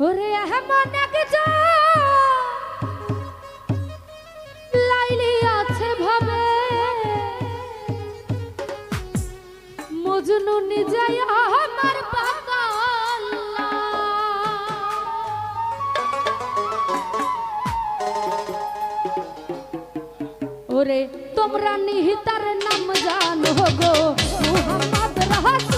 ওরে এমন লাইলি আছে ভাবে। মজনু নিজাই আমার ওরে তোমরা নিহিতার নাম জানো গো, মুহাম্মদ রহস্য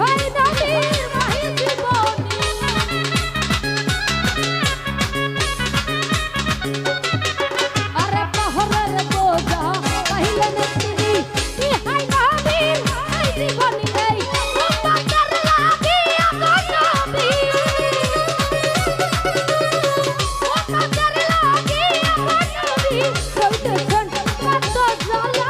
Hold the gun, cut the dollar.